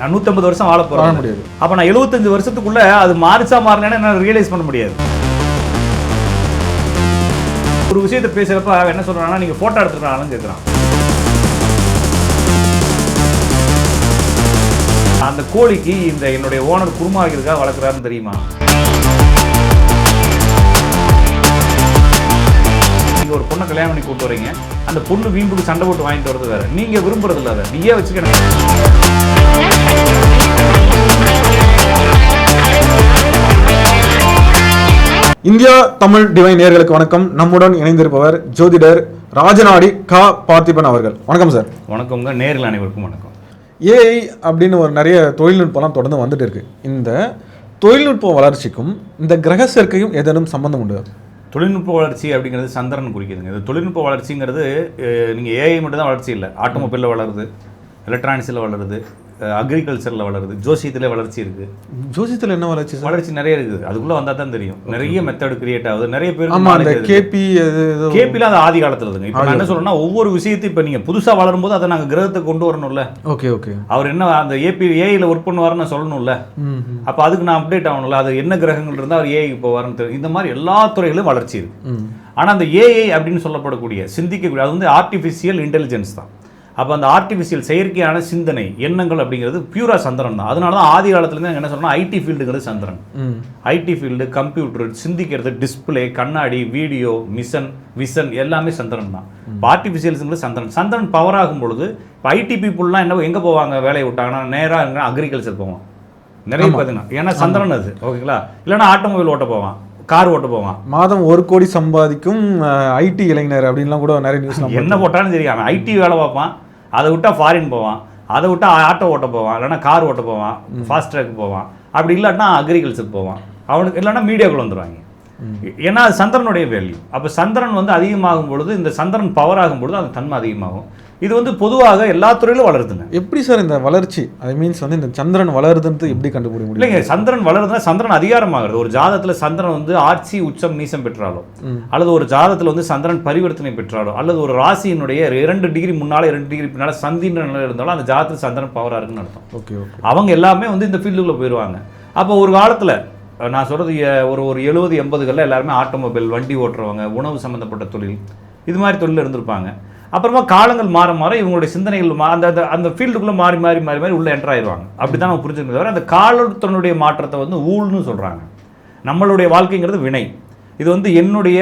நான் நூற்றம்பது வருஷம் வாழ போகிறேன் முடியாது. அப்போ நான் எழுபத்தஞ்சு வருஷத்துக்குள்ள அது மாறிச்சா மாறினேன்னு என்னால் ரியலைஸ் பண்ண முடியாது. ஒரு விஷயத்தை பேசுகிறப்ப என்ன சொல்கிறான்னா நீங்கள் ஃபோட்டோ எடுத்துக்கிறான்னு கேட்குறான் அந்த கோழிக்கு இந்த என்னுடைய ஓனர் குருமா வைக்கிறதுக்காக வளர்க்குறாருன்னு தெரியுமா? நீங்க ஒரு பொண்ணை கல்யாணம் பண்ணி கூட்டு வரீங்க அந்த பொண்ணு வீம்புக்கு சண்டை போட்டு வாங்கிட்டு வரது வேற. நீங்க விரும்புறது இல்ல அதை. நீயே வச்சுக்கணும். இந்தியா தமிழ் டிவைன் நேயர்களுக்கு வணக்கம். நம்முடன் இணைந்திருப்பவர் ஜோதிடர் ராஜநாடி கா. பார்த்திபன் அவர்கள். வணக்கம் சார் வணக்கங்க நேரில் அனைவருக்கும் வணக்கம். ஏஐ அப்படின்னு ஒரு நிறைய தொழில்நுட்பம்லாம் தொடர்ந்து வந்துட்டு இருக்கு. இந்த தொழில்நுட்ப வளர்ச்சிக்கும் இந்த கிரக சேர்க்கையும் ஏதேனும் சம்பந்தம் உண்டு? தொழில்நுட்ப வளர்ச்சி அப்படிங்கிறது சந்திரன் குறிக்குதுங்க. இது தொழில்நுட்ப வளர்ச்சிங்கிறது நீங்கள் ஏஐ மட்டும் தான் வளர்ச்சி இல்லை. ஆட்டோமொபைலில் வளருது எலக்ட்ரானிக்ஸில் வளருது அக்ரிகல்ச்சரில் வளருது. ஜோசியத்தில் வளர்ச்சி இருக்கு. ஜோசியத்தில் என்ன வளர்ச்சி வளர்ச்சி நிறைய இருக்குது. அதுக்குள்ள வந்தா தான் தெரியும். நிறைய மெத்தட் கிரியேட் ஆகுது. நிறைய பேர் ஆமா அந்த கேபி கேபில அது ஆதி காலத்துல இருக்குங்க இப்போ நான் என்ன சொல்றேன்னா ஒவ்வொரு விஷயத்தையும் இப்போ நீங்க புதுசா வளரும்போது அதை நாங்க கிரகத்துக்கு கொண்டு வரணும்ல. ஓகே ஓகே அவர் என்ன அந்த ஏபி ஏஐல ஒர்க் பண்ணுவாருன்னு நான் சொல்லணும்ல. அப்போ அதுக்கு நான் அப்டேட் ஆகணும்ல. அது என்ன கிரகங்கள் இருந்தால் அவர் ஏஐக்கு போவாருன்னு தெரியும். இந்த மாதிரி எல்லா துறைகளிலும் வளர்ச்சி இருக்கு. ம். ஆனா அந்த ஏஐ அப்படின்னு சொல்லப்படக்கூடிய சிந்திக்கக்கூடிய அது வந்து ஆர்டிஃபிஷியல் இன்டெலிஜென்ஸ் தான். அப்போ அந்த ஆர்டிஃபிஷியல் செயற்கையான சிந்தனை எண்ணங்கள் அப்படிங்கிறது பியூரா சந்திரன் தான். அதனால தான் ஆதி காலத்துலேருந்து என்ன சொல்றோம்னா ஐடி ஃபீல்டுங்கிறது சந்திரன். ஐடி ஃபீல்டு கம்ப்யூட்டர் சிந்திக்கிறது டிஸ்ப்ளே கண்ணாடி வீடியோ மிஷன் விஷன் எல்லாமே சந்திரன் தான். இப்போ ஆர்டிஃபிஷியல்ஸுங்கிறது சந்திரன். சந்திரன் பவர் ஆகும் பொழுது இப்போ ஐடி பீப்புளெலாம் என்ன எங்கே போவாங்க? வேலையை விட்டாங்கன்னா நேராக அக்ரிகல்ச்சர் போவான். நிறைய பார்த்தீங்கன்னா ஏன்னா சந்திரன் அது. ஓகேங்களா? இல்லைன்னா ஆட்டோமொபைல் ஓட்ட போவான். கார் ஓட்ட போவான். மாதம் ஒரு கோடி சம்பாதிக்கும் ஐடி இளைஞர் அப்படின்லாம் கூட நிறைய நியூஸ் என்ன போட்டாலும் சரி அவன் ஐடி வேலை பார்ப்பான். அதை விட்டா ஃபாரின் போவான். அதை விட்டா ஆட்டோ ஓட்ட போவான். இல்லைன்னா கார் ஓட்ட போவான். ஃபாஸ்ட் ட்ராக் போவான். அப்படி இல்லாட்டினா அக்ரிகல்ச்சர் போவான். அவனுக்கு இல்லைன்னா மீடியாக்குள்ள வந்துருவாங்க. ஏன்னா அது சந்திரனுடைய வேல்யூ அப்போ சந்திரன் வந்து அதிகமாகும் பொழுது இந்த சந்திரன் பவர் ஆகும் பொழுது அந்த தன்மை அதிகமாகும். இது வந்து பொதுவாக எல்லா துறையிலும் வளருதுங்க. எப்படி சார் இந்த வளர்ச்சி? ஐ மீன்ஸ் வந்து இந்த சந்திரன் வளருதுன்றது எப்படி கண்டுபிடிக்க முடியும்? இல்லைங்க சந்திரன் வளருதுன்னா சந்திரன் அதிகாரமாகிறது. ஒரு ஜாதத்துல சந்திரன் வந்து ஆட்சி உச்சம் நீசம் பெற்றாலோ. அல்லது ஒரு ஜாதத்துல வந்து சந்திரன் பரிவர்த்தனை பெற்றாலோ அல்லது ஒரு ராசியினுடைய இரண்டு டிகிரி முன்னால இரண்டு டிகிரி பின்னால சந்தின்ற நிலை இருந்தாலும் அந்த ஜாதத்துல சந்திரன் பவரா இருக்குன்னு அர்த்தம். Okay okay. அவங்க எல்லாமே வந்து இந்த ஃபீல்டுக்குள்ள போயிடுவாங்க அப்போ ஒரு காலத்துல நான் சொல்றது எ- ஒரு ஒரு எழுபது எண்பதுகளில் எல்லாருமே ஆட்டோமொபைல் வண்டி ஓட்டுறவங்க உணவு சம்மந்தப்பட்ட தொழில் இது மாதிரி தொழில் இருந்திருப்பாங்க. அப்புறமா காலங்கள் மாற மாற இவங்களுடைய சிந்தனைகள் மா- அந்த அந்த- அந்த ஃபீல்டுக்குள்ளே மாறி மாறி மாறி மாறி உள்ளே என்டர் ஆயிடுவாங்க அப்படி தான் நம்ம புரிஞ்சுக்கணும் தவிர அந்த காலத்தினுடைய மாற்றத்தை வந்து ஊழ்னு சொல்கிறாங்க நம்மளுடைய வாழ்க்கைங்கிறது வினை. இது வந்து என்னுடைய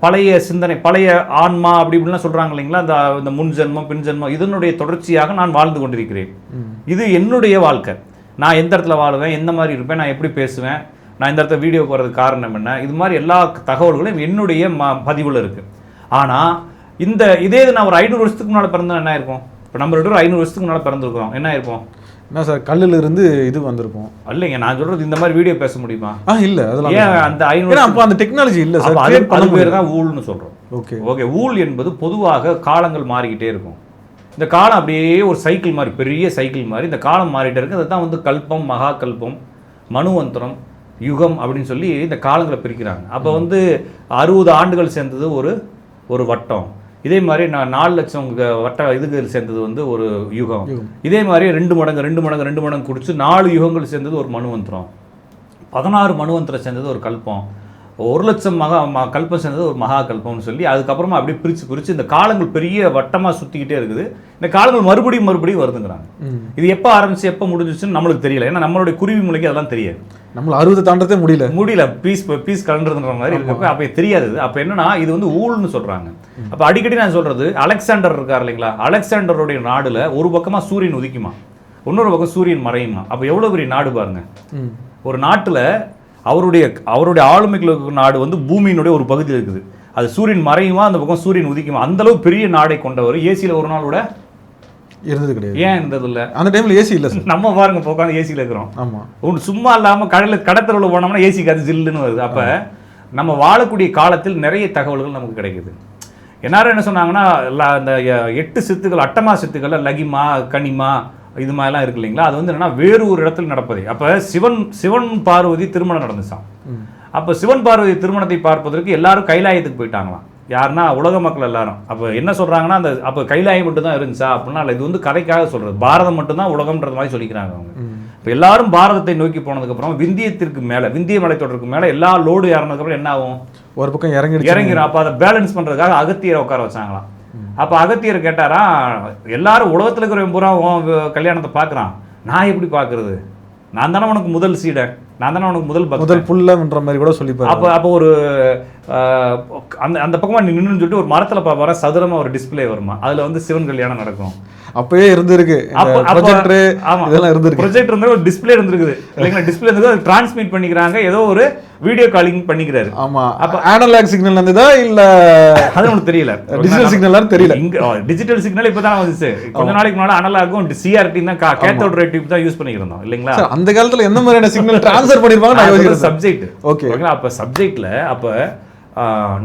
பழைய சிந்தனை பழைய ஆன்மா அப்படி இப்படிலாம் சொல்கிறாங்க இல்லைங்களா? அந்த இந்த முன் ஜென்மம் பின் ஜென்மம் இதனுடைய தொடர்ச்சியாக நான் வாழ்ந்து கொண்டிருக்கிறேன். இது என்னுடைய வாழ்க்கை. நான் எந்த இடத்துல வாழுவேன் எந்த மாதிரி இருப்பேன் நான் எப்படி பேசுவேன் நான் இந்த இடத்துல வீடியோக்கு வர்றதுக்கு காரணம் என்ன? இது மாதிரி எல்லா தகவல்களும் என்னுடைய ம பதிவில் இருக்குது ஆனால் இந்த இதே இது நான் ஒரு ஐநூறு வருஷத்துக்கு முன்னால் பிறந்தா என்ன இருக்கும் இப்போ நம்ம ரெண்டு ஐநூறு வருஷத்துக்கு முன்னால் பிறந்திருக்கிறோம். என்ன இருக்கும் என்ன சார் கல்லுல இருந்து இது வந்திருக்கும். இல்லைங்க நான் சொல்கிறது இந்த மாதிரி வீடியோ பேச முடியுமா? ஆ இல்ல அதெல்லாம் ஏன் அந்த ஐநூறு அப்போ அந்த டெக்னாலஜி இல்ல சார் அது அது பேர் தான் ஊழ்னு சொல்கிறோம் ஓகே. ஓகே ஊழ் என்பது பொதுவாக காலங்கள் மாறிக்கிட்டே இருக்கும். இந்த காலம் அப்படியே ஒரு சைக்கிள் மாதிரி பெரிய சைக்கிள் மாதிரி இந்த காலம் மாறிட்டே இருக்கு. அதுதான் வந்து கல்பம் மகா கல்பம் மனுவந்திரம் யுகம் அப்படின்னு சொல்லி இந்த காலங்களை பிரிக்கிறாங்க. அப்போ வந்து அறுபது ஆண்டுகள் சேர்ந்தது ஒரு ஒரு வட்டம். இதே மாதிரி நான் நாலு லட்சம் வட்ட இதுகள் சேர்ந்தது வந்து ஒரு யுகம். யுகம். இதே மாதிரி ரெண்டு மடங்கு ரெண்டு மடங்கு ரெண்டு மடங்கு குடிச்சு நாலு யுகங்கள் சேர்ந்தது ஒரு மனுவந்திரம் பதினாறு மனுவந்திரம் சேர்ந்தது ஒரு கல்பம். ஒரு லட்சம் மகா ம- கல்பம் சேர்ந்தது ஒரு மகா கல்பம்னு சொல்லி அதுக்கப்புறமா அப்படியே பிரித்து பிரித்து இந்த காலங்கள் பெரிய வட்டமாக சுற்றிக்கிட்டே இருக்குது. இந்த காலங்கள் மறுபடியும் மறுபடியும் வருதுங்கிறாங்க. இது எப்போ ஆரம்பிச்சு எப்போ முடிஞ்சிச்சுன்னு நம்மளுக்கு தெரியல. ஏன்னா நம்மளுடைய குருவி மூலைக்கு அதெல்லாம் தெரியாது. நம்மள அறுபது தாண்டதே முடியல. முடியல. பீஸ் பீஸ் கலண்டுறதுன்ற மாதிரி இருக்கப்ப அப்போ தெரியாது. அப்போ என்னன்னா இது வந்து ஊழ்னு சொல்றாங்க. அப்போ அடிக்கடி நான் சொல்றது அலெக்சாண்டர் இருக்கார் இல்லைங்களா? அலெக்சாண்டருடைய நாடுல ஒரு பக்கமா சூரியன் உதிக்குமா? இன்னொரு பக்கம் சூரியன் மறையுமா? அப்போ எவ்வளவு பெரிய நாடு பாருங்க. ஒரு நாட்டுல அவருடைய அவருடைய ஆளுமைக்குள்ள இருக்கிற நாடு வந்து பூமியினுடைய ஒரு பகுதியில் இருக்குது. அது சூரியன் மறையுமா அந்த பக்கம் சூரியன் உதிக்குமா? அந்த அளவு பெரிய நாடை கொண்டவர் ஏசியில் ஒரு நாள் விட இருந்தது கிடையாது. ஏன் இருந்தது இல்ல அந்த டைம்ல ஏசி இல்ல சார். நம்ம பாருங்க இப்போ உட்காந்து ஏசியில் இருக்கிறோம். ஆமா. ஒன்று சும்மா இல்லாமல் கடலில் கடத்தரவில் போனோம்னா ஏசி காத்து ஜில்லுன்னு வருது. அப்போ நம்ம வாழக்கூடிய காலத்தில் நிறைய தகவல்கள் நமக்கு கிடைக்குது. எல்லாரும் என்ன சொன்னாங்கன்னா எ- எட்டு சித்துக்கள் அட்டமா சித்துக்கள்ல லகிமா கனிமா இது மாதிரிலாம் இருக்கு இல்லைங்களா? அது வந்து என்னன்னா வேறு ஒரு இடத்தில் நடப்பது. அப்போ சிவன் சிவன் பார்வதி திருமணம் நடந்துச்சான். அப்போ சிவன் பார்வதி திருமணத்தை பார்ப்பதற்கு எல்லாரும் கைலாயத்துக்கு போயிட்டாங்களாம். யாருன்னா உலக மக்கள் எல்லாரும். அப்போ என்ன சொல்கிறாங்கன்னா அந்த அப்போ கைலாயம் மட்டும் தான் இருந்துச்சா அப்படின்னா இது வந்து கதைக்காக சொல்கிறது பாரதம் மட்டும்தான் உலகம்ன்றது மாதிரி சொல்லிக்கிறாங்க அவங்க. இப்போ எல்லாரும் பாரதத்தை நோக்கி போனதுக்கப்புறம் விந்தியத்திற்கு மேலே விந்திய மலைத்தொடருக்கு மேலே எல்லா லோடு இறங்கினதுக்கப்புறம் என்ன ஆகும்? ஒரு பக்கம் இறங்கிடுச்சு. இறங்கிடும் அப்போ அதை பேலன்ஸ் பண்ணுறதுக்காக அகத்தியரை உட்கார வச்சாங்களாம். அப்போ அகத்தியர் கேட்டாரா எல்லாரும் உலகத்தில் இருக்கிறவன் பூரா கல்யாணத்தை பார்க்குறான். நான் எப்படி பார்க்கறது? நான் தானே உனக்கு முதல் சீடன். நான் தானே உனக்கு முதல். முதல் புல்லன்ற மாதிரி கூட சொல்லிப்பாரு. அப்போ அப்போ ஒரு அந்த அந்த பக்கமாக நீ நின்னுன்னு சொல்லிட்டு ஒரு மரத்தில் பார்ப்பார சதுரமாக ஒரு டிஸ்ப்ளே வருமா? அதில் வந்து சிவன் கல்யாணம் நடக்கும். அப்பயே இருந்திருக்கு. ப்ரொஜெக்டர். இதெல்லாம் இருந்திருக்கு. ப்ரொஜெக்ட் வந்து ஒரு டிஸ்ப்ளே இருந்திருக்குது. இல்லைங்களா? டிஸ்ப்ளே இருந்து அதை டிரான்ஸ்மிட் பண்ணிக்கிறாங்க. ஏதோ ஒரு வீடியோ காலிங் பண்ணிக்கிறாரு. ஆமா. அப்ப அனலாக் சிக்னல் இருந்ததா இல்ல அது உனக்கு தெரியல. டிஜிட்டல் சிக்னல் தெரியல. இங்க டிஜிட்டல் சிக்னல் இப்பதான் வந்துச்சு கொஞ்ச நாளைக்கு முன்னாடி அனலாகும் சிஆர்டி தான் கேத்தோட் ரே டியூப் தான் யூஸ் பண்ணிக்கிறோம் இல்லைங்களா? அந்த காலத்துல எந்த மாதிரியான சிக்னல் ட்ரான்ஸ்ஃபர் பண்ணிருப்பாங்க நான் யோசிக்கிறேன் சப்ஜெக்ட் Okay. ஓகேங்களா? அப்ப சப்ஜெக்ட்ல அப்ப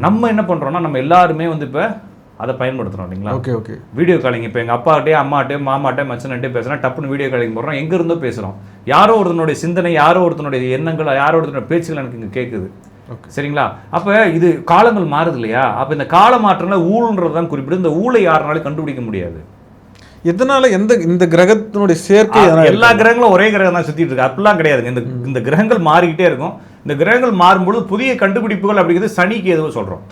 நம்ம என்ன பண்றோம்னா நம்ம எல்லாருமே வந்து இப்ப அதை பயன்படுத்துறோம் இல்லைங்களா? Okay okay. வீடியோ காலிங் இப்போ எங்கள் அப்பாட்டே அம்மாட்டே மாமாட்டே மச்சன்ட்டே பேசுகிறோம் டப்புன்னு வீடியோ காலிங் போடுறோம். எங்க இருந்தோ பேசுகிறோம் யாரோ ஒருத்தனுடைய சிந்தனை யாரோ ஒருத்தனுடைய எண்ணங்கள் யாரோ ஒருத்தனுடைய பேச்சுகள் எனக்கு இங்கே கேட்குது சரிங்களா? அப்போ இது காலங்கள் மாறுது இல்லையா? அப்போ இந்த கால மாற்றங்களை ஊழ்ன்றது தான் குறிப்பிட்டு இந்த ஊழை யாருனாலும் கண்டுபிடிக்க முடியாது. எதனால எந்த இந்த கிரகத்தினுடைய சேர்க்கை எல்லா கிரகங்களும் ஒரே கிரகம் தான் சுத்திட்டு இருக்கு. அப்படிலாம் கிடையாதுங்க. இந்த இந்த கிரகங்கள் மாறிக்கிட்டே இருக்கும். இந்த கிரகங்கள் மாறும்பொழுது புதிய கண்டுபிடிப்புகள் அப்படிங்கிறது சனிக்கு எதுவும் சொல்றோம்.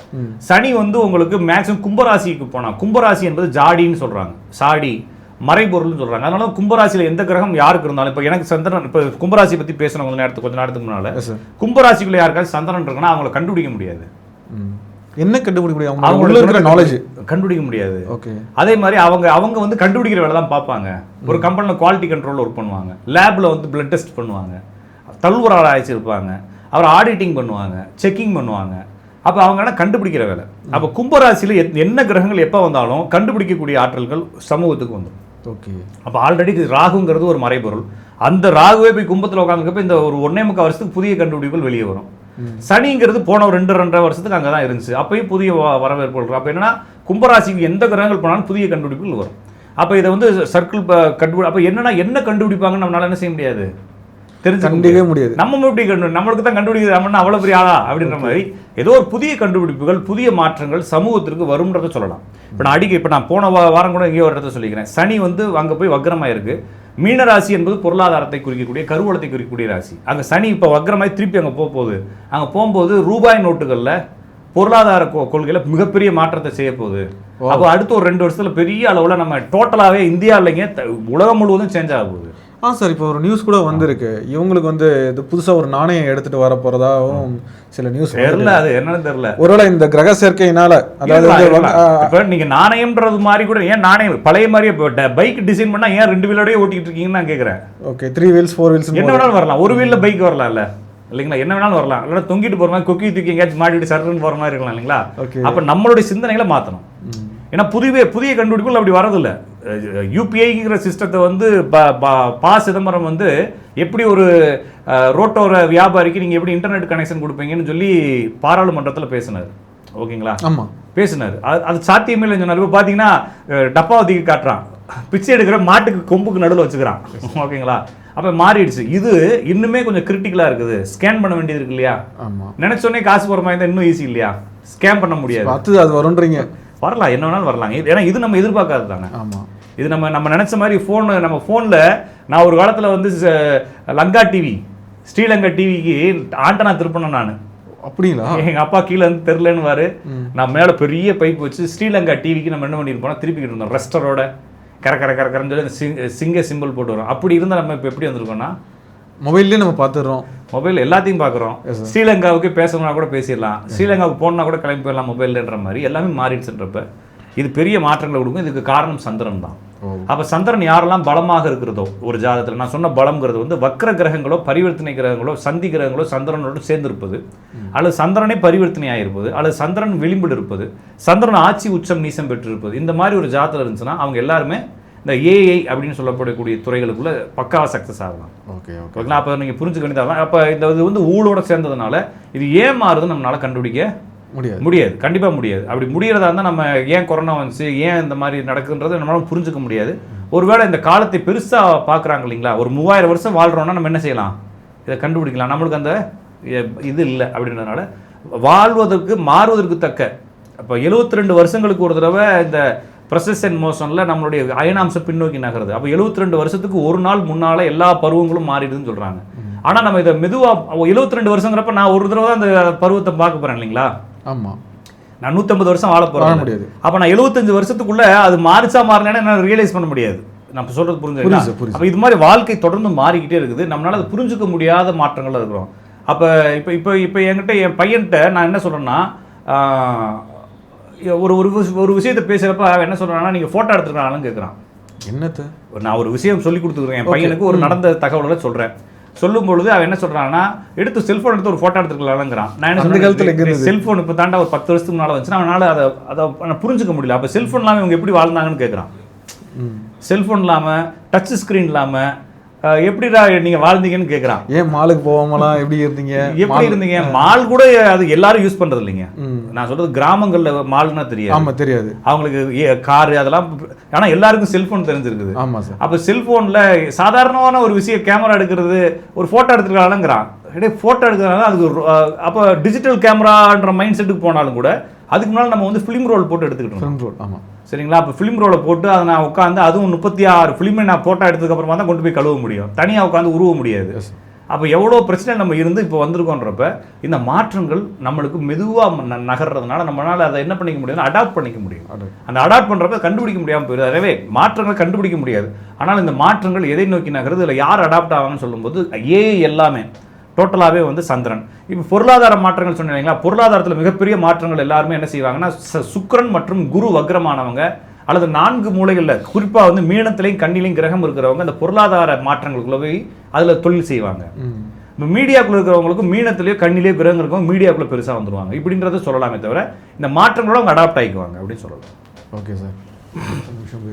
சனி வந்து உங்களுக்கு மேக்ஸிமம் கும்பராசிக்கு போனா கும்பராசி என்பது ஜாடின்னு சொல்றாங்க. சாடி மறைபொருள்னு சொல்றாங்க. அதனால கும்பராசியில எந்த கிரகம் யாருக்கு இருந்தாலும் இப்போ எனக்கு சந்திரன் இப்போ கும்பராசி பத்தி பேசணும் கொஞ்ச நேரத்துக்கு கொஞ்ச நேரத்துக்கு முன்னால. கும்பராசிக்குள்ள யாருக்காவது சந்திரன் இருக்குன்னா அவங்கள கண்டுபிடிக்க முடியாது. என்ன கண்டுபிடிக்க முடியும்? அவங்க அவங்களோட உள்ள இருக்கிற நாலேஜ் கண்டுபிடிக்க முடியாது. ஓகே. அதே மாதிரி அவங்க அவங்க வந்து கண்டுபிடிக்கிற வேலை தான் பார்ப்பாங்க. ஒரு கம்பெனியில் குவாலிட்டி கண்ட்ரோல் ஒர்க் பண்ணுவாங்க. லேபில் வந்து பிளட் டெஸ்ட் பண்ணுவாங்க. தள்ளுவர் ஆராய்ச்சி இருப்பாங்க. அப்புறம் ஆடிட்டிங் பண்ணுவாங்க செக்கிங் பண்ணுவாங்க. அப்போ அவங்க என்ன கண்டுபிடிக்கிற வேலை. அப்போ கும்பராசியில் எத்- என்ன கிரகங்கள் எப்போ வந்தாலும் கண்டுபிடிக்கக்கூடிய ஆற்றல்கள் சமூகத்துக்கு வந்துடும். ஓகே. அப்போ ஆல்ரெடி ராகுங்கிறது ஒரு மறைபொருள். அந்த ராகுவே போய் கும்பத்தில் உட்காந்துக்கப்ப இந்த ஒரு ஒன்னே முக்கால் வருஷத்துக்கு புதிய கண்டுபிடிப்புகள் வெளியே வரும். சனிங்கிறது போன ரெண்டு ரெண்டரை வருஷத்துக்கு அங்கே தான் இருந்துச்சு. அப்பயும் புதிய வரவேற்பு அப்போ என்னன்னா கும்பராசிக்கு எந்த கிரகங்கள் போனாலும் புதிய கண்டுபிடிப்புகள் வரும். அப்போ இதை வந்து சர்க்கிள் கண்டுபிடி அப்போ என்னன்னா என்ன கண்டுபிடிப்பாங்கன்னு நம்மளால என்ன செய்ய முடியாது? தெரிஞ்சு கண்டிக்கவே முடியாது. நம்ம எப்படி கண்டு நம்மளுக்கு தான் கண்டுபிடிக்கிறது நம்ம அவ்வளோ பெரிய ஆளா? அப்படின்ற மாதிரி ஏதோ ஒரு புதிய கண்டுபிடிப்புகள் புதிய மாற்றங்கள் சமூகத்திற்கு வரும்ன்றதை சொல்லலாம். இப்போ நான் அடிக்க இப்போ நான் போன வாரம் கூட எங்கேயோ ஒரு இடத்த சொல்லிக்கிறேன். சனி வந்து அங்கே போய் வக்ரமாக இருக்கு. மீன ராசி என்பது பொருளாதாரத்தை குறிக்கக்கூடிய கருவூலத்தை குறிக்கக்கூடிய ராசி. அங்கே சனி இப்போ வக்ரமாய் திருப்பி அங்கே போக போகுது. அங்கே போகும்போது ரூபாய் நோட்டுகளில் பொருளாதார கொள்கையில மிகப்பெரிய மாற்றத்தை செய்ய போகுது. அப்போ அடுத்த ஒரு ரெண்டு வருஷத்துல பெரிய அளவுல நம்ம டோட்டலாவே இந்தியா இல்லைங்க உலகம் முழுவதும் சேஞ்ச் ஆக போகுது. ஆ சார் இப்போ ஒரு நியூஸ் கூட வந்திருக்கு. இவங்களுக்கு வந்து இது புதுசா ஒரு நாணயம் எடுத்துட்டு வர போறதாவும் சில நியூஸ் தெரியல அது என்னன்னு தெரியல. ஒருவேளை இந்த கிரக சேர்க்கையினால அதாவது நீங்க நாணயம்ன்றது மாதிரி கூட ஏன் நாணயம் பழைய மாதிரியே இப்போ பைக் டிசைன் பண்ணா ஏன் ரெண்டு வீலோடய ஓட்டிட்டு இருக்கீங்கன்னு நான் கேக்குறேன். Okay three wheels four wheels என்ன வேணாலும் வரலாம். ஒரு வீல்ல பைக் வரலாம்ல. இல்லைங்களா? என்ன வேணாலும் வரலாம். இல்லைன்னா தொங்கிட்டு போற மாதிரி கொக்கி தூக்கி எங்கேயாச்சும் மாட்டிட்டு சர்ன்னு போற மாதிரி இருக்கலாம் இல்லைங்களா? Okay. அப்ப நம்மளுடைய சிந்தனைகளை மாத்தணும். ஏன்னா புதிய புதிய கண்டுபிடிப்புகள் அப்படி வரதில்ல. யூபிஐங்கிற சிஸ்டத்தை வந்து ப- சிதம்பரம் வந்து எப்படி ஒரு ரோட்டோர வியாபாரிக்கு நீங்க எப்படி இன்டர்நெட் கனெக்ஷன் கொடுப்பீங்கன்னு சொல்லி பாராளுமன்றத்துல பேசினார். ஓகேங்களா? ஆமா. பேசினார். அது அது சாத்தியமே இல்லைன்னு சொன்னார். இப்போ பார்த்தீங்கன்னா அஹ், டப்பாவை தூக்கி காட்டுறான். பிச்சை எடுக்கிற மாட்டுக்கு கொம்புக்கு நடுவில் வச்சுக்கிறான். ஓகேங்களா? அப்போ மாறிடுச்சு. இது இன்னுமே கொஞ்சம் கிரிட்டிக்கலாக இருக்குது. ஸ்கேன் பண்ண வேண்டியது இருக்கு இல்லையா? நினைச்சோடனே காசு போகிற மாதிரி இருந்தால் இன்னும் ஈஸி இல்லையா? ஸ்கேன் பண்ண முடியாது. அது வரும்ன்றீங்க. வரலாம். என்ன வேணாலும் வரலாம். இது- ஏன்னா இது நம்ம எதிர்பார்க்காது தானே? ஆமா. இது நம்ம நம்ம நினச்ச மாதிரி ஃபோன் நம்ம ஃபோனில் நான் ஒரு காலத்தில் வந்து லங்கா டிவி ஸ்ரீலங்கா டிவிக்கு ஆண்டனா திருப்பினேன் நான். அப்படிங்களா? எங்க அப்பா கீழே வந்து தெரிலன்னு நான் மேல பெரிய பைப் வச்சு ஸ்ரீலங்கா டிவிக்கு நம்ம என்ன பண்ணிருப்போம் திருப்பிக்கிட்டு இருந்தோம். ரெஸ்டரோட. கர கர கர கரன்னு சொல்லி சிங்க- சிம்பிள் போட்டு வரும். அப்படி இருந்தா நம்ம இப்போ எப்படி வந்திருக்கோம்னா மொபைல்லே நம்ம பார்த்துடுறோம். மொபைல் எல்லாத்தையும் பார்க்குறோம். ஸ்ரீலங்காவுக்கு பேசணும்னா கூட பேசிடலாம். ஸ்ரீலங்காவுக்கு போனா கூட கிளம்பி போயிடலாம் மொபைல்ன்ற மாதிரி. எல்லாமே மாறிடுச்சுன்றப்ப இது பெரிய மாற்றங்களை கொடுக்கும். இதுக்கு காரணம் சந்திரன் தான். அப்ப சந்திரன் யாரெல்லாம் பலமாக இருக்கிறதோ ஒரு ஜாதகத்துல நான் சொன்ன பலம்ங்கிறது வந்து வக்ர கிரகங்களோ பரிவர்த்தனை கிரகங்களோ சந்தி கிரகங்களோ சந்திரனோடு சேர்ந்திருப்பது. அல்லது சந்திரனே பரிவர்த்தனை ஆயிருப்பது. அல்லது சந்திரன் விளிம்பில் இருப்பது. சந்திரன் ஆட்சி உச்சம் நீசம் பெற்றிருப்பது. இந்த மாதிரி ஒரு ஜாதகம் இருந்துச்சுன்னா அவங்க எல்லாருமே இந்த ஏஐ அப்படின்னு சொல்லப்படக்கூடிய துறைகளுக்குள்ள பக்காவா சக்ஸஸ் ஆகலாம் ஓகே ஓகே. ஓகேங்களா? அப்போ நீங்கள் புரிஞ்சுக்கணும் அப்போ இந்த இது வந்து ஊழோட சேர்ந்ததுனால இது ஏன் மாறுதுன்னு நம்மளால கண்டுபிடிக்க முடியாது. முடியாது. கண்டிப்பா முடியாது. அப்படி முடியறதா இருந்தால் நம்ம ஏன் கொரோனா வந்துச்சு ஏன் இந்த மாதிரி நடக்குதுன்றது நம்மளால புரிஞ்சுக்க முடியாது. ஒருவேளை இந்த காலத்தை பெருசா பார்க்குறாங்க இல்லைங்களா? ஒரு மூவாயிரம் வருஷம் வாழ்றோம்னா நம்ம என்ன செய்யலாம்? இதை கண்டுபிடிக்கலாம். நம்மளுக்கு அந்த இது இல்லை அப்படின்றதுனால வாழ்வதற்கு மாறுவதற்கு தக்க அப்போ 72 ரெண்டு வருஷங்களுக்கு ஒரு தடவை இந்த ப்ரெசஸ் மோஷனில் நம்மளுடைய அயனாம்சம் பின்னோக்கி நகருது. அப்போ 72 ரெண்டு வருஷத்துக்கு ஒரு நாள் முன்னால எல்லா பருவங்களும் மாறிடுதுன்னு சொல்றாங்க. ஆனா நம்ம இதை மெதுவா 72 ரெண்டு வருஷங்கிறப்ப நான் ஒரு தடவை தான் அந்த பருவத்தை பார்க்க போறேன் இல்லைங்களா? ஆமா. நான் 150 வருஷம் வாழ போறேன். முடியாது. அப்ப நான் 75 வருஷத்துக்குள்ள அது மாறிச்சா மாறலன்னா நான் ரியலைஸ் பண்ண முடியாது. நம்ம புரியுது, புரியுது. அப்ப இது மாதிரி வாழ்க்கை தொடர்ந்து மாறிக்கிட்டே இருக்குது. நம்மளால அதை புரிஞ்சுக்க முடியாத மாற்றங்கள்ல இருக்கிறோம். அப்ப இப்ப இப்ப இப்ப என்கிட்ட என் பையன்கிட்ட நான் என்ன சொல்றேன்னா ஆஹ், ஒரு ஒரு ஒரு விஷயத்தை பேசுறப்ப அவன் என்ன சொல்றான்னா நீங்க போட்டோ எடுத்துக்கிறான்னு கேட்குறான் என்னத்த? நான் ஒரு விஷயம் சொல்லி கொடுத்துருக்கேன் என் பையனுக்கு ஒரு நடந்த தகவல்களை சொல்றேன். சொல்லும் பொழுது அவன் என்ன சொல்றான்னா எடுத்து செல்போன் எடுத்து ஒரு போட்டோ எடுத்துக்கலாம்ங்கிறான் நான் என்ன அந்த காலத்துல? செல்போன் இப்போ தாண்டா ஒரு பத்து வருஷத்துக்கு முன்னால வந்துச்சுன்னா அவனால அதை அதை புரிஞ்சுக்க முடியல. அப்போ செல்போன் இல்லாமல் இவங்க எப்படி வாழ்ந்தாங்கன்னு கேட்குறான் ம். செல்போன் இல்லாம டச் ஸ்கிரீன் இல்லாம அஹ், எப்படிடா நீங்க வாழ்ந்தீங்கன்னு கேட்குறான் ஏன் மாலுக்கு போகாமலாம் எப்படி இருந்தீங்க? எப்படி இருந்தீங்க? மால் கூட அது எல்லாரும் யூஸ் பண்றது இல்லைங்க. நான் சொல்றது கிராமங்கள்ல மால்னா தெரியாது. ஆமா தெரியாது. அவங்களுக்கு காரு அதெல்லாம் ஆனா எல்லாருக்கும் செல்போன் தெரிஞ்சிருக்குது. ஆமா சார். அப்போ செல்ஃபோனில் சாதாரணமான ஒரு விஷயம் கேமரா எடுக்கிறது ஒரு ஃபோட்டோ எடுத்துக்கலாம்ங்கிறான் டே ஃபோட்டோ எடுக்கிறதுனால அதுக்கு அப்போ டிஜிட்டல் கேமரான்ற மைண்ட் செட்டுக்கு போனாலும் கூட அதுக்கு முன்னால் நம்ம வந்து ஃபிலிம் ரோல் போட்டு எடுத்துக்கிட்டோம் ஃபிலிம் ரோல் ஆமா. சரிங்களா? அப்போ ஃபிலிம் ரோலை போட்டு அதை நான் உட்காந்து அதுவும் முப்பத்தி ஆறு ஃபிலிமை நான் ஃபோட்டோ எடுத்ததுக்கப்புறமா தான் கொண்டு போய் கழுவ முடியும். தனியாக உட்காந்து உருவ முடியாது. அப்போ எவ்வளோ பிரச்சனை நம்ம இருந்து இப்போ வந்திருக்கோன்றப்ப இந்த மாற்றங்கள் நம்மளுக்கு மெதுவாக நகர்றதுனால நம்மளால அதை என்ன பண்ணிக்க முடியும்னா அடாப்ட் பண்ணிக்க முடியும். அந்த அடாப்ட் பண்றப்ப கண்டுபிடிக்க முடியாம போயிடுது. எனவே மாற்றங்களை கண்டுபிடிக்க முடியாது. ஆனால் இந்த மாற்றங்கள் எதை நோக்கி நகருது? இதில் யார் அடாப்ட் ஆவாங்கன்னு சொல்லும்போது ஏஐ எல்லாமே. டோட்டலாகவே வந்து சந்திரன். இப்போ பொருளாதார மாற்றங்கள் சொன்னீங்க இல்லைங்களா? பொருளாதாரத்தில் மிகப்பெரிய மாற்றங்கள் எல்லாருமே என்ன செய்வாங்கன்னா சுக்கிரன் மற்றும் குரு வக்ரமானவங்க அல்லது நான்கு மூலைகளில் குறிப்பாக வந்து மீனத்திலையும் கண்ணிலையும் கிரகம் இருக்கிறவங்க அந்த பொருளாதார மாற்றங்களுக்குள்ள போய் அதில் தொழில் செய்வாங்க. இப்போ மீடியாக்குள்ள இருக்கிறவங்களுக்கும் மீனத்திலேயோ கண்ணிலேயோ கிரகம் இருக்கவங்க மீடியாக்குள்ள பெருசாக வந்துருவாங்க. இப்படின்றத சொல்லலாமே தவிர இந்த மாற்றங்களோட அவங்க அடாப்ட் ஆகிக்குவாங்க அப்படின்னு சொல்லலாம். Okay sir. ஒரு நிமிஷம்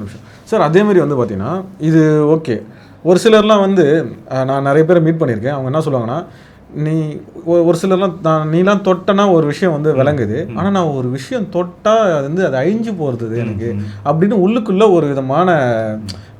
நிமிஷம். சார் அதே மாதிரி வந்து பார்த்தீங்கன்னா இது ஓகே. ஒரு சிலர்லாம் வந்து நான் நிறைய பேரை மீட் பண்ணியிருக்கேன். அவங்க என்ன சொல்லுவாங்கன்னா நீ ஒரு சிலர்லாம் நான் நீலாம் தொட்டனா ஒரு விஷயம் வந்து விளங்குது. ஆனால் நான் ஒரு விஷயம் தொட்டா அது வந்து அது அழிஞ்சு போகிறது எனக்கு. அப்படின்னு உள்ளுக்குள்ள ஒரு விதமான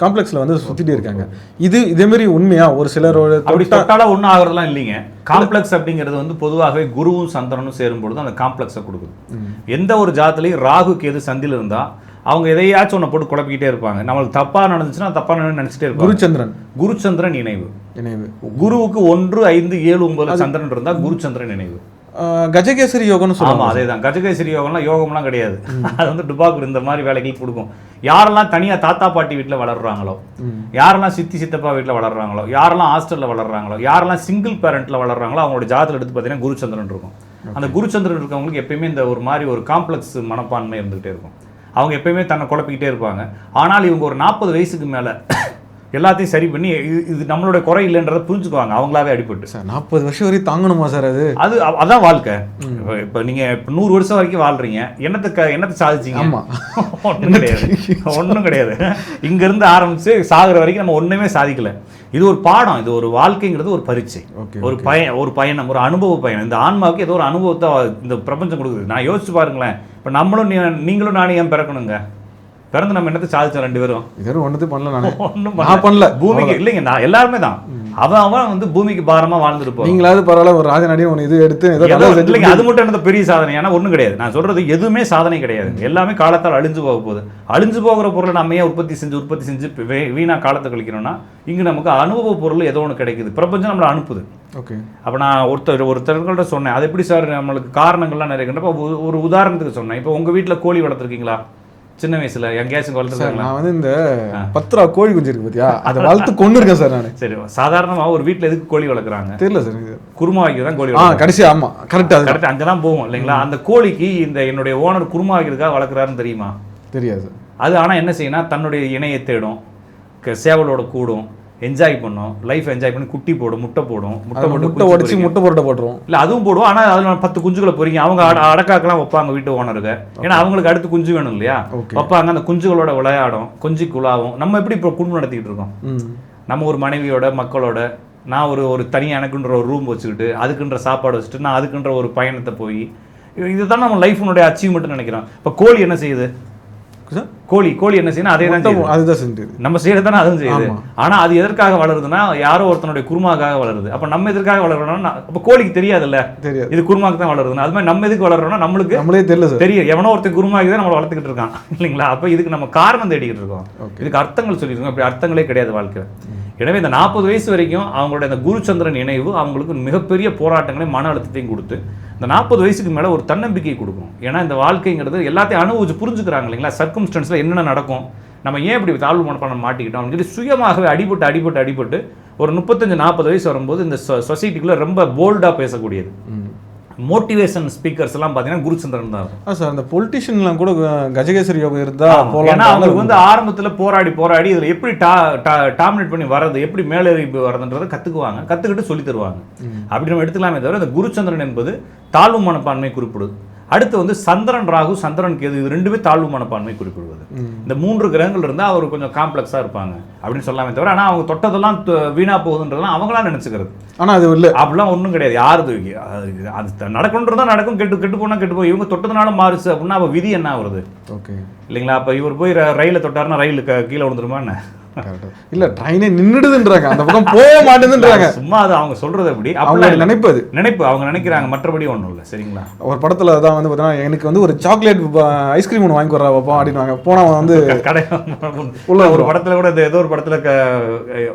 காம்ப்ளெக்ஸில் வந்து சுற்றிட்டு இருக்காங்க. இது இதேமாரி உண்மையா? ஒரு சிலரோட தொட்டால ஒன்றும் ஆகுறதுலாம் இல்லைங்க. காம்ப்ளெக்ஸ் அப்படிங்கிறது வந்து பொதுவாகவே குருவும் சந்திரனும் சேரும் பொழுது அந்த காம்ப்ளெக்ஸை கொடுக்குது. எந்த ஒரு ஜாத்திலையும் ராகு கேது சந்தில இருந்தா அவங்க எதையாச்சும் ஒன்று போட்டு குழப்பிக்கிட்டே இருப்பாங்க. நம்மளுக்கு தப்பா நடந்துச்சுன்னா தப்பா நினைச்சிட்டே இருப்பாங்க. குருச்சந்திரன். குருச்சந்திரன் நினைவு. நினைவு. குருவுக்கு ஒன்று ஐந்து ஏழு ஒன்பதுல சந்திரன் இருந்தா குருச்சந்திரன் நினைவு. கஜகேசரி யோகம்னு சொல்லுவாங்க. அதே தான் கஜகேசரி யோகம்லாம் யோகம்லாம் கிடையாது. அது வந்து டுபாக்கூர் இந்த மாதிரி வேலைகள் கொடுக்கும். யாரெல்லாம் தனியா தாத்தா பாட்டி வீட்டுல வளர்றாங்களோ யாரெல்லாம் சித்தி சித்தப்பா வீட்டுல வளர்றாங்களோ யாரெல்லாம் ஹாஸ்டல்ல வளர்றாங்களோ யாரெல்லாம் சிங்கிள் பேரண்ட்ல வளர்றாங்களோ அவங்களோட ஜாதத்தில் எடுத்து பார்த்தீங்கன்னா குருச்சந்திரன் இருக்கும். அந்த குருச்சந்திரன் இருக்கவங்களுக்கு எப்பயுமே இந்த ஒரு மாதிரி ஒரு காம்ப்ளெக்ஸ் மனப்பான்மை இருந்துகிட்டே இருக்கும். அவங்க எப்பயுமே தன்னை குழப்பிக்கிட்டே இருப்பாங்க. ஆனால் இவங்க ஒரு நாற்பது வயசுக்கு மேல எல்லாத்தையும் சரி பண்ணி இது- இது நம்மளோட குறை இல்லைன்றதை புரிஞ்சுக்குவாங்க. அவங்களாவே அடிபட்டு. சார் நாற்பது வருஷம் வரையும் தாங்கணுமா சார் அது? அது அதான் வாழ்க்கை. இப்ப- நீங்க இப்ப நூறு வருஷம் வரைக்கும் வாழ்றீங்க. என்னத்துக்கு என்னத்தை சாதிச்சீங்க? ஆமா. ஒண்ணும் கிடையாது. ஒண்ணும் கிடையாது. இங்க இருந்து ஆரம்பிச்சு சாகுற வரைக்கும் நம்ம ஒண்ணுமே சாதிக்கல. இது ஒரு பாடம் இது ஒரு வாழ்க்கைங்கிறது ஒரு பரீட்சை. ஒரு பய ஒரு பயணம் ஒரு அனுபவ பயணம். இந்த ஆன்மாவுக்கு ஏதோ ஒரு அனுபவத்தை இந்த பிரபஞ்சம் கொடுக்குது. நான் யோசிச்சு பாருங்களேன். இப்ப நம்மளும் நீங்களும் நானும் ஏன் பிறக்கணுங்க? பிறந்து நம்ம என்னத்தை சாதிச்சோம் ரெண்டு பேரும்? இதெல்லாம் ஒன்றத்தையும் பண்ணல நான். நான் பண்ணல. பூமிக்கு இல்லைங்க நான் எல்லாருமே தான். அவன் அவன் வந்து பூமிக்கு பாரமா வாழ்ந்துட்டு போறான். நீங்களாவது பரவாயில்ல ஒரு ராஜநாடி ஒன்று இது எடுத்து இல்லைங்க அது மட்டும் என்னது பெரிய சாதனை. ஏன்னா ஒண்ணும் கிடையாது. நான் சொல்றது எதுவுமே சாதனை கிடையாது. எல்லாமே காலத்தால் அழிஞ்சு போக போகுது. அழிஞ்சு போகிற பொருளை நம்ம ஏன் உற்பத்தி செஞ்சு உற்பத்தி செஞ்சு வீணா காலத்தை கழிக்கணும்னா இங்க நமக்கு அனுபவ பொருள் ஏதோ ஒன்று கிடைக்குது. பிரபஞ்சம் நம்மளை அனுப்புது. ஓகே. அப்ப நான் ஒருத்தர் ஒருத்தர்கள்ட்ட சொன்னேன். அது எப்படி சார் நம்மளுக்கு காரணங்கள்லாம் நிறைய ஒரு- உதாரணத்துக்கு சொன்னேன். இப்போ உங்க வீட்ல கோழி வளர்த்துருக்கீங்களா? சின்ன வயசுல எங்கேயாச்சும் வளர்த்துருக்காங்களா? நான் வந்து இந்த பத்து ரூபா கோழி குஞ்சு இருக்கு பாத்தியா? அதை வளர்த்து கொண்டு இருக்கேன் சார் நான். சரி சாதாரணமா ஒரு வீட்ல எதுக்கு கோழி வளர்க்குறாங்க? தெரியல சார் குருமா வைக்க தான் கோழி ஆ. கடைசி ஆமா கரெக்ட் அது. கரெக்ட் அங்கே தான் போகும் இல்லைங்களா? அந்த கோழிக்கு இந்த என்னுடைய ஓனர் குருமா வைக்கிறதுக்காக வளர்க்குறாருன்னு தெரியுமா? தெரியாது அது ஆனால் என்ன செய்யணும் தன்னுடைய இணையை தேடும் சேவலோட கூடும் என்ஜாய் பண்ணும். லைஃப் என்ஜாய் பண்ணி குட்டி போடும் முட்டை போடும். முட்டை போட்டு முட்டை உடைச்சு. முட்டை புரோட்டை போட்டுரும் இல்ல அதுவும் போடுவோம். ஆனா அதுல பத்து குஞ்சுகளை பொறிக்கும் அவங்க அட- அடக்காக்கெல்லாம் வைப்பாங்க வீட்டு ஓனருக்கு ஏன்னா அவங்களுக்கு அடுத்து குஞ்சு வேணும் இல்லையா. வைப்பாங்க. அந்த குஞ்சுகளோட விளையாடும். குஞ்சு குழாவும் நம்ம எப்படி இப்போ குடும்பம் நடத்திக்கிட்டு இருக்கோம்? நம்ம ஒரு மனைவியோட மக்களோட நான் ஒரு ஒரு தனி எனக்குன்ற ஒரு ரூம் வச்சுக்கிட்டு அதுக்குன்ற சாப்பாடு வச்சுட்டு நான் அதுக்குன்ற ஒரு பயணத்தை போய் இது- இதுதான் நம்ம லைஃப்னுடைய அச்சீவ்மெண்ட் நினைக்கிறோம். இப்போ கோழி என்ன செய்யுது? கோழி கோழி என்ன செய்யணும் அதே தான் அதுதான் செஞ்சுது. நம்ம செய்யறது தானே அதுவும் செய்யுது. ஆனா அது எதற்காக வளருதுன்னா யாரோ ஒருத்தனுடைய குருமாக்காக வளருது. அப்ப நம்ம எதற்காக வளர்றோம்னா அப்ப கோழிக்கு தெரியாதுல்ல? தெரியாது. இது குருமாக்கு தான் வளருதுன்னு. அது மாதிரி நம்ம எதுக்கு வளர்றோம்னா நம்மளுக்கு நம்மளே தெரியல தெரியும். எவனோ ஒருத்தன் குருமாக்கி தான் நம்ம வளர்த்துக்கிட்டு இருக்கான். இல்லைங்களா? அப்ப இதுக்கு நம்ம காரணம் தேடிக்கிட்டு இருக்கோம். இதுக்கு அர்த்தங்கள் சொல்லியிருக்கோம். அப்படி அர்த்தங்களே கிடையாது வாழ்க்கை எனவே இந்த நாற்பது வயசு வரைக்கும் அவங்களுடைய இந்த குருச்சந்திரன் நினைவு அவங்களுக்கு மிகப்பெரிய போராட்டங்களையும் மன அழுத்தத்தையும் கொடுத்து இந்த நாற்பது வயசுக்கு மேலே ஒரு தன்னம்பிக்கை கொடுக்கும் ஏன்னா இந்த வாழ்க்கைங்கிறது எல்லாத்தையும் அனுபவிச்சு புரிஞ்சுக்கிறாங்க இல்லைங்களா? சர்க்கம்ஸ்டன்ஸில் என்னென்ன நடக்கும்? நம்ம ஏன் இப்படி தாழ்வு மனப்பாடம் மாட்டிக்கிட்டோம்? அப்படின்னு சொல்லி சுயமாகவே அடிபட்டு அடிபட்டு அடிபட்டு ஒரு முப்பத்தஞ்சு நாற்பது வயசு வரும்போது இந்த சொசைட்டிக்குள்ளே ரொம்ப போல்டாக பேசக்கூடியது. மோட்டிவேஷன் ஸ்பீக்கர்ஸ் எல்லாம் பார்த்தீங்கன்னா குருச்சந்திரன் தான் இருக்கும். சார் அந்த பொலிட்டிஷியன்லாம் கூட கஜகேசரி யோகம் இருந்தா. போலாம் ஏன்னா அவங்களுக்கு வந்து ஆரம்பத்துல போராடி போராடி இதுல எப்படி டாமினேட் பண்ணி வர்றது எப்படி மேலேறி வர்றதுன்றதை கத்துக்குவாங்க கத்துக்கிட்டு சொல்லி தருவாங்க. அப்படி நம்ம எடுத்துக்கலாமே தவிர இந்த குருச்சந்திரன் என்பது தாழ்வு மனப்பான்மை குறிப்பிடுது. அடுத்து வந்து சந்திரன் ராகு சந்திரன் கேது இது ரெண்டுமே தாழ்வு மனப்பான்மை குறிப்பிடுவது. இந்த மூன்று கிரகங்கள் இருந்தால் அவர் கொஞ்சம் காம்ப்ளெக்ஸாக இருப்பாங்க அப்படின்னு சொல்லாமே தவிர ஆனால் அவங்க தொட்டதெல்லாம் து- வீணா போகுதுன்றதெல்லாம் அவங்களா நினச்சிக்கிறது. ஆனா அது இல்ல. அப்படிலாம் ஒன்றும் கிடையாது. யாருது அது- அது நடக்கணுன்றதா நடக்கும். கெட்டு கெட்டு போனால் கெட்டு போய் இவங்க தொட்டதுனால மாறுச்சு அப்படின்னா அப்போ விதி என்ன வருது ஓகே. இல்லைங்களா? அப்போ இவர் போய் ரயில தொட்டாருன்னா ரயில் க- கீழே விழுந்துருமா என்ன? இல்ல ட்ரெயினே நின்னுடுதுன்றாங்க. அந்த பக்கம் போக மாட்டேதுன்றாங்க சும்மா அது அவங்க சொல்றது எப்படி அவங்க. நினைப்பது நினைப்பு அவங்க நினைக்கிறாங்க மற்றபடி ஒன்றும் இல்லை. சரிங்களா? ஒரு படத்துல தான் வந்து பார்த்தீங்கன்னா எனக்கு வந்து ஒரு சாக்லேட் ஐஸ்கிரீம் ஒன்று வாங்கி கொடுறா பாப்பா அப்படின்னு போனா வந்து கடை உள்ள ஒரு படத்துல கூட இந்த ஏதோ ஒரு படத்துல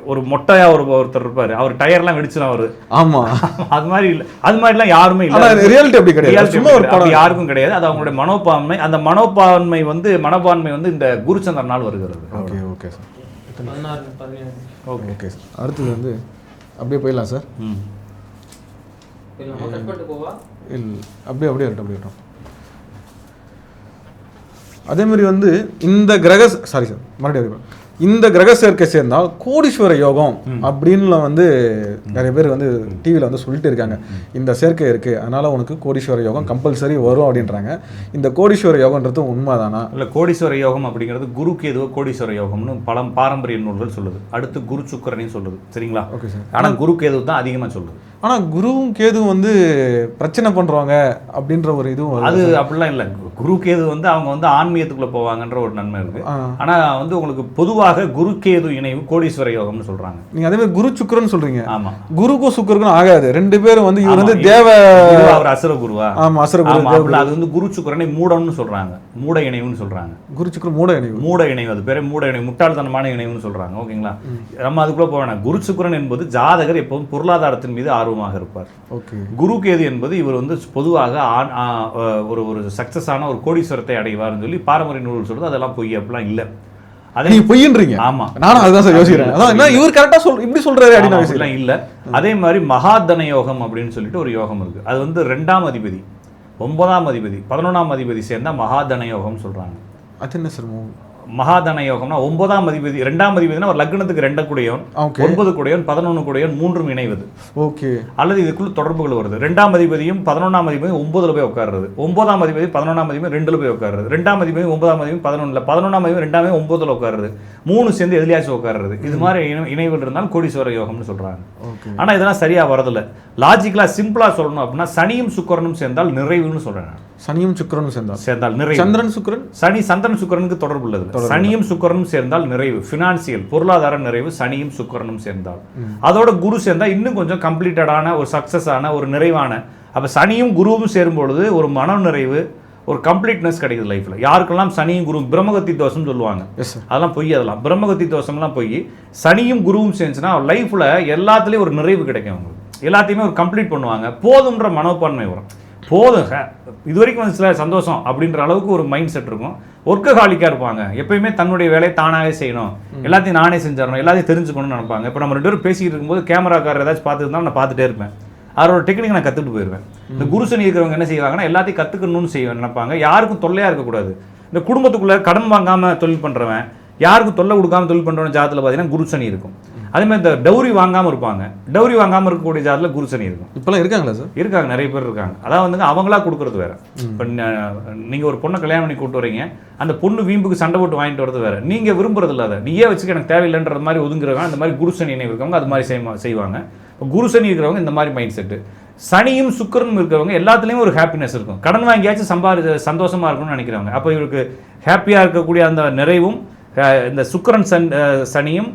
ஒரு மொட்டையா ஒரு ஒருத்தர் இருப்பாரு. அவர் டயர்லாம் வெடிச்சிடும் அவரு. ஆமா. அது மாதிரி இல்லை. அது மாதிரிலாம் யாருமே ஆனா இல்லை ரியாலிட்டி அப்படி கிடையாது. சும்மா ஒரு அப்படி படம். யாருக்கும் கிடையாது. அது அவங்களுடைய மனோபான்மை. அந்த மனோபான்மை வந்து மனப்பான்மை வந்து இந்த குருச்சந்திரனால் வருகிறது. Okay okay sir. பதினாறு பதினேழு. ஓகே. Okay sir. அடுத்தது வந்து அப்படியே போயிடலாம் சார். ம். இல்லை அப்படியே அப்படியே இருக்கட்டும் அப்படியே இருக்கட்டும் அதே மாதிரி வந்து இந்த கிரக சாரி சார் மறுபடியும். இந்த கிரக சேர்க்கை சேர்ந்தால் கோடீஸ்வர யோகம் அப்படின்னு வந்து நிறைய பேர் வந்து டிவியில் வந்து சொல்லிட்டு இருக்காங்க. இந்த சேர்க்கை இருக்கு அதனால உனக்கு கோடீஸ்வர யோகம் கம்பல்சரி வரும் அப்படின்றாங்க. இந்த கோடீஸ்வர யோகன்றது உண்மைதானா? இல்ல கோடீஸ்வர யோகம் அப்படிங்கிறது குரு கேதுவ கோடீஸ்வர யோகம்னு பல பாரம்பரிய நூல்கள் சொல்லுது. அடுத்து குரு சுக்கரனையும் சொல்லுது. சரிங்களா? ஓகே சார் ஆனா குரு கேது தான் அதிகமா சொல்லுது. ஆனால் குருவும் கேதுவும் வந்து பிரச்சனை பண்ணுறவங்க அப்படின்ற ஒரு இதுவும். அது அப்படிலாம் இல்ல. குரு கேது வந்து அவங்க வந்து ஆன்மீகத்துக்குள்ள போவாங்கன்ற ஒரு நன்மை இருக்கு. ஆ. ஆனா வந்து உங்களுக்கு பொதுவாக குரு கேது இணைவு கோடீஸ்வர யோகம்னு சொல்றாங்க. நீங்க அதே மாதிரி குரு சுக்கரன் சொல்றீங்க. ஆமா. குருக்கும் சுக்கருக்கும் ஆகாது. ரெண்டு பேரும் வந்து இவர் வந்து தேவ அவர் அசுர குருவா? ஆமா அசுர குரு அது வந்து குரு சுக்கரனை மூடம்னு சொல்றாங்க. மூட இணைவுன்னு சொல்றாங்க. குரு சுக்கரன் மூட இணைவு. மூட இணைவு அது பேரே மூட இணைவு முட்டாள்தனமான இணைவுன்னு சொல்றாங்க. ஓகேங்களா? நம்ம அதுக்குள்ள போக வேணாம். குரு சுக்கிரன் என்பது ஜாதகர் எப்போதும் பொருளாதாரத்தின் மீது ஆர்வமாக இருப்பார். ஓகே. குரு கேது என்பது இவர் வந்து பொதுவாக ஆண் ஆ, அஹ், ஒரு ஒரு சக்சஸான ஒரு கோடீஸ்வரத்தை அடைவார்னு சொல்லி பாரம்பரிய நூல்கள் சொல்றது அதெல்லாம் பொய் அப்படிலாம் இல்லை. அதே நீங்க பொய்ன்றீங்க. ஆமா. நானும் அதுதான் சார் யோசிக்கிறேன். இவர் கரெக்டா சொல் இப்படி சொல்றாரு அப்படின்னு இல்ல. அதே மாதிரி மகாதன யோகம் அப்படின்னு சொல்லிட்டு ஒரு யோகம் இருக்கு. அது வந்து ரெண்டாம் அதிபதி ஒன்பதாம் அதிபதி பதினொன்றாம் அதிபதி சேர்ந்தா மகாதன யோகம் சொல்றாங்க. அது என்ன சார் மகாதன யோகம்னா ஒன்பதாம் அதிபதி ரெண்டாம் அதிபதினா ஒரு லக்னத்துக்கு ரெண்ட கூடையவன் ஓகே. ஒன்பது கூடையவன் பதினொன்று கூடையவன் மூன்றும் இணைவது. ஓகே. அல்லது இதுக்குள்ள தொடர்புகள் வருது. ரெண்டாம் அதிபதியும் பதினொன்றாம் அதிபதியும் ஒன்பதுல போய் உட்காருறது. ஒன்பதாம் அதிபதி பதினொன்றாம் அதிபதி ரெண்டுல போய் உட்காருறது. ரெண்டாம் அதிபதி ஒன்பதாம் அதிபதி பதினொன்றுல பதினொன்றாம் அதிபதி ரெண்டாமே ஒன்பதுல உட்காருறது. மூணு சேர்ந்து எதுலையாச்சும் உட்காருறது. இது மாதிரி இணை- இணைவுகள் இருந்தால் கோடீஸ்வர யோகம்னு சொல்றாங்க. ஆனா இதெல்லாம் சரியா வரதில்ல. லாஜிக்கலா சிம்பிளா சொல்லணும் அப்படின்னா சனியும் சுக்கிரனும் சேர்ந்தால் நிறைவுன்னு சொல்றேன். சனியும் சுக்கிரனும் சேர்ந்தா சேர்ந்தால் நிறைவு. சந்திரன் சுக்கிரன்? சனி சந்திரன் சுக்கிரனுக்கு தொடர்பு உள்ளது சனியும் சுக்கிரனும் சேர்ந்தால் நிறைவு. ஃபினான்சியல் பொருளாதார நிறைவு சனியும் சுக்கிரனும் சேர்ந்தால். அதோட குரு சேர்ந்தா இன்னும் கொஞ்சம் கம்ப்ளீட்டடான ஒரு சக்சஸ் ஆன ஒரு நிறைவான அப்ப சனியும் குருவும் சேரும் பொழுது ஒரு மன நிறைவு ஒரு கம்ப்ளீட்னஸ் கிடைக்குது லைஃப்ல யாருக்கெல்லாம் சனியும் குரு பிரம்மகத்தி தோஷம் சொல்லுவாங்க? அதெல்லாம் பொய் அதெல்லாம். பிரம்மகத்தி தோஷம்லாம் பொய். சனியும் குருவும் சேர்ந்துச்சுன்னா லைஃப்ல எல்லாத்துலயும் ஒரு நிறைவு கிடைக்கும் அவங்களுக்கு. எல்லாத்தையுமே ஒரு கம்ப்ளீட் பண்ணுவாங்க. போதுன்ற மனோப்பான்மை வரும். போதும் ஹ, இது வரைக்கும் வந்துச்சுல சந்தோஷம் அப்படின்ற அளவுக்கு ஒரு மைண்ட் செட் இருக்கும். ஒர்க்கஹாலிக்காக இருப்பாங்க. எப்பயுமே தன்னுடைய வேலையை தானாகவே செய்யணும். எல்லாத்தையும் நானே செஞ்சிடணும். எல்லாத்தையும் தெரிஞ்சுக்கணும்னு நினைப்பாங்க. இப்போ நம்ம ரெண்டு பேரும் பேசிக்கிட்டு இருக்கும்போது கேமராக்காரர் ஏதாச்சும் பார்த்துட்டு நான் பார்த்துட்டே இருப்பேன். அவரோட டெக்னிக் நான் கற்றுட்டு போயிடுவேன் இந்த குருசனி இருக்கிறவங்க என்ன செய்வாங்கன்னா எல்லாத்தையும் கற்றுக்கணும்னு செய்வேன் நினைப்பாங்க. யாருக்கும் தொல்லையாக இருக்கக்கூடாது. இந்த குடும்பத்துக்குள்ள கடன் வாங்காம தொழில் பண்றவன் யாருக்கும் தொல்லை கொடுக்காம தொழில் பண்றவன் ஜாதத்தில் பார்த்தீங்கன்னா குருசனி இருக்கும். அதே மாதிரி இந்த டௌரி வாங்காம இருப்பாங்க. டௌரி வாங்காம இருக்கக்கூடிய ஜாதத்தில் குருசனி இருக்கும். இப்பெல்லாம் இருக்காங்களா சார்? இருக்காங்க நிறைய பேர் இருக்காங்க. அதான் வந்துங்க அவங்களா கொடுக்கறது வேற. இப்போ நீங்க ஒரு பொண்ணை கல்யாணம் பண்ணி கூட்டு வரீங்க. அந்த பொண்ணு வீம்புக்கு சண்டை போட்டு வாங்கிட்டு வரது வேற. நீங்க விரும்புறது இல்ல அதை. நீயே வச்சுக்க எனக்கு தேவையில்லைன்ற மாதிரி ஒதுங்குறவங்க அந்த மாதிரி குருசனி இருக்கவங்க அது மாதிரி செய்வா- செய்வாங்க. இப்போ குருசனி இருக்கிறவங்க இந்த மாதிரி மைண்ட் செட்டு சனியும் சுக்கிரனும் இருக்கிறவங்க எல்லாத்துலேயும் ஒரு ஹாப்பினஸ் இருக்கும். கடன் வாங்கியாச்சும் சம்பாதி சந்தோஷமா இருக்கணும்னு நினைக்கிறவங்க. அப்போ இவருக்கு ஹாப்பியாக இருக்கக்கூடிய அந்த நிறைவும் இந்த சுக்கிரன் சன் சனியும்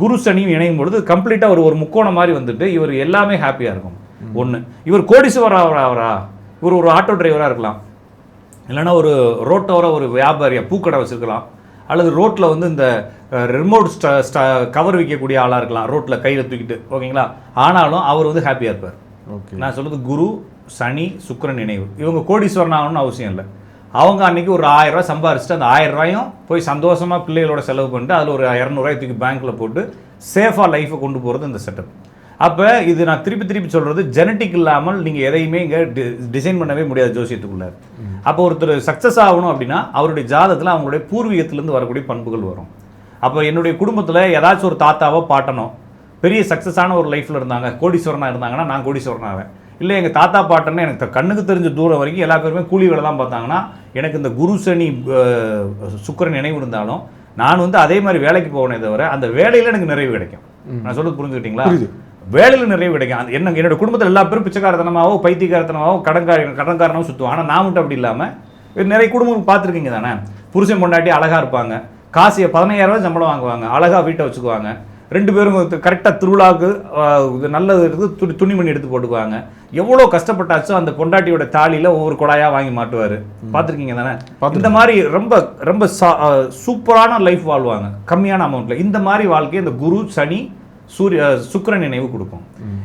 குரு சனியும் இணையும் பொழுது கம்ப்ளீட்டாக ஒரு ஒரு முக்கோணம் மாதிரி வந்துட்டு இவர் எல்லாமே ஹாப்பியாக இருக்கும். ஒன்று இவர் கோடீஸ்வரர் ஆவரா இவர் ஒரு ஆட்டோ டிரைவராக இருக்கலாம். இல்லைன்னா ஒரு ரோட்டோர ஒரு வியாபாரியா பூக்கடை வச்சிருக்கலாம். அல்லது ரோட்டில் வந்து இந்த ரிமோட் கவர் விற்கக்கூடிய ஆளாக இருக்கலாம். ரோட்டில் கையில் தூக்கிட்டு ஓகேங்களா? ஆனாலும் அவர் வந்து ஹாப்பியாக இருப்பார். ஓகே. நான் சொல்றது குரு சனி சுக்கிரன் நினைவு இவங்க கோடீஸ்வரன் ஆகணும்னு அவசியம் இல்லை. அவங்க அன்னைக்கு ஒரு ஆயிரம் சம்பாரிச்சுட்டு அந்த ஆயிரரூவாயும் போய் சந்தோஷமாக பிள்ளைகளோட செலவு பண்ணிட்டு அதில் ஒரு இரநூறுவாய் தூக்கி பேங்க்கில் போட்டு சேஃபாக லைஃப்பை கொண்டு போகிறது இந்த செட்டப் அப்போ இது நான் திருப்பி திருப்பி சொல்கிறது ஜெனட்டிக் இல்லாமல் நீங்கள் எதையுமே இங்கே டி டிசைன் பண்ணவே முடியாது ஜோசியத்துக்குள்ளே. அப்போ ஒருத்தர் சக்ஸஸ் ஆகணும் அப்படின்னா அவருடைய ஜாதகத்தில் அவங்களுடைய பூர்வீகத்திலேருந்து வரக்கூடிய பண்புகள் வரும். அப்போ என்னுடைய குடும்பத்தில் ஏதாச்சும் ஒரு தாத்தாவோ பாட்டனோ பெரிய சக்ஸஸான ஒரு லைஃப்பில் இருந்தாங்க கோடீஸ்வரனாக இருந்தாங்கன்னா நான் கோடீஸ்வரனாவேன். இல்லை எங்கள் தாத்தா பாட்டன்னு எனக்கு கண்ணுக்கு தெரிஞ்ச தூரம் வரைக்கும் எல்லா பேருமே கூலி வேலை தான் பார்த்தாங்கன்னா எனக்கு இந்த குரு சனி சுக்கிரன் நினைவு இருந்தாலும் நான் வந்து அதே மாதிரி வேலைக்கு போகணே தவிர அந்த வேலையில் எனக்கு நிறைவு கிடைக்கும். நான் சொல்றது புரிஞ்சுக்கிட்டீங்களா. வேலையில் நிறைவு கிடைக்கும். அது என்ன என்னோட குடும்பத்தில் எல்லா பேரும் பிச்சைக்காரத்தனமாவோ பைத்தியக்காரத்தனமாவோ கடன்கார கடன்காரனோ சுற்றுவோம் ஆனால் நான் மட்டும் அப்படி இல்லாமல் நிறைய குடும்பம் பார்த்துருக்கீங்க தானே? புருஷன் பொண்டாட்டி அழகா இருப்பாங்க. காசு பதினையாயிரம் ரூபாய் சம்பளம் வாங்குவாங்க. அழகா வீட்டை வச்சுக்குவாங்க. ரெண்டு பேரும் கரெக்டாக திருவிழாவுக்கு இது நல்லது இருக்கு துணி துணிமணி எடுத்து போட்டுக்குவாங்க. எவ்வளோ கஷ்டப்பட்டாச்சும் அந்த பொண்டாட்டியோட தாலியில் ஒவ்வொரு குழாயா வாங்கி மாட்டுவார். பார்த்துருக்கீங்க தானே? இந்த மாதிரி ரொம்ப ரொம்ப சூப்பரான லைஃப் வாழ்வாங்க. கம்மியான அமௌண்ட்ல இந்த மாதிரி வாழ்க்கையை இந்த குரு சனி சூரிய சுக்கிரன் நினைவு கொடுக்கும்.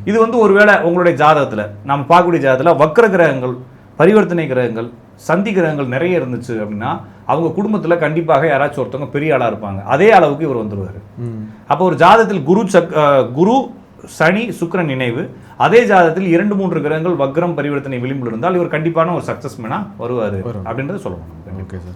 இது வந்து ஒருவேளை உங்களுடைய ஜாதகத்துல நம்ம பார்க்கக்கூடிய ஜாதகத்துல வக்ர கிரகங்கள் பரிவர்த்தனை கிரகங்கள் சந்தி கிரகங்கள் நிறைய இருந்துச்சு அப்படின்னா அவங்க குடும்பத்துல கண்டிப்பாக யாராச்சும் ஒருத்தவங்க பெரிய ஆளா இருப்பாங்க. அதே அளவுக்கு இவர் வந்துருவாரு. ம். அப்போ ஒரு ஜாதகத்தில் குரு சக் குரு சனி சுக்கிரன் நினைவு. அதே ஜாதகத்தில் இரண்டு மூன்று கிரகங்கள் வக்ரம் பரிவர்த்தனை விளிம்பில் இருந்தால் இவர் கண்டிப்பான ஒரு சக்சஸ் மேனா வருவாரு. அப்படின்றத சொல்லணும். Okay sir.